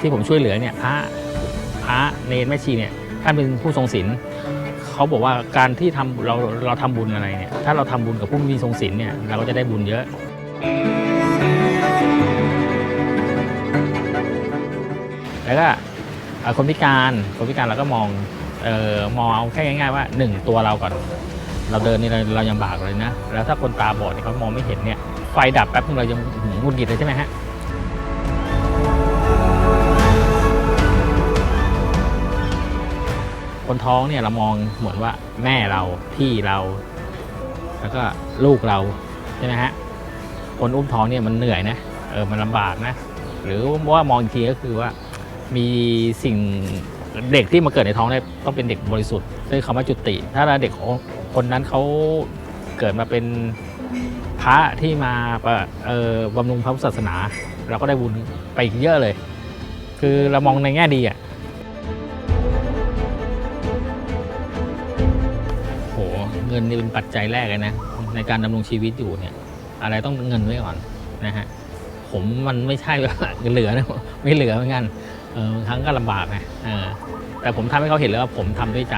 ที่ผมช่วยเหลือเนี่ยพระพระเนรแม่ชีเนี่ยท่านเป็นผู้ทรงศีลเขาบอกว่าการที่ทำเราเราทำบุญอะไรเนี่ยถ้าเราทำบุญกับผู้มีทรงศีลเนี่ยเราก็จะได้บุญเยอะแล้วก็คนพิการคนพิการเราก็มองออมองเอาแค่ง่าย ๆ ว่าหนึ่งตัวเราก่อน เราเดินนี่เราเรายังบากเลยนะ แล้วถ้าคนตาบอดเนี่ยเขามองไม่เห็นเนี่ย ไฟดับแป๊บนึงเรายังหงุดหงิดเลยใช่ไหมฮะคนท้องเนี่ยเรามองเหมือนว่าแม่เราพี่เรา แล้วก็ลูกเราใช่ไหมฮะคนอุ้มท้องเนี่ยมันเหนื่อยนะเออมันลำบากนะ หรือว่ามองอีกทีก็คือว่ามีสิ่งเด็กที่มาเกิดในท้องเนี่ยต้องเป็นเด็กบริสุทธิ์ด้วยคำว่าจุติ ถ้าเด็กของ คนนั้นเขาเกิดมาเป็นพระที่มาเอ่อบำรุงพระพุทธศาสนา เราก็ได้บุญไปอีกเยอะเลย คือเรามองในแง่ดีอะโหเงินนี่เป็นปัจจัยแรกเลยนะ ในการดำรงชีวิตอยู่เนี่ย อะไรต้องเงินไว้ก่อนนะฮะผมมันไม่ใช่ว่าเหลือนะไม่เหลือเหมือนกันเออบางครั้งก็ลำบากไงเออแต่ผมทำให้เขาเห็นแล้วว่าผมทำด้วยใจ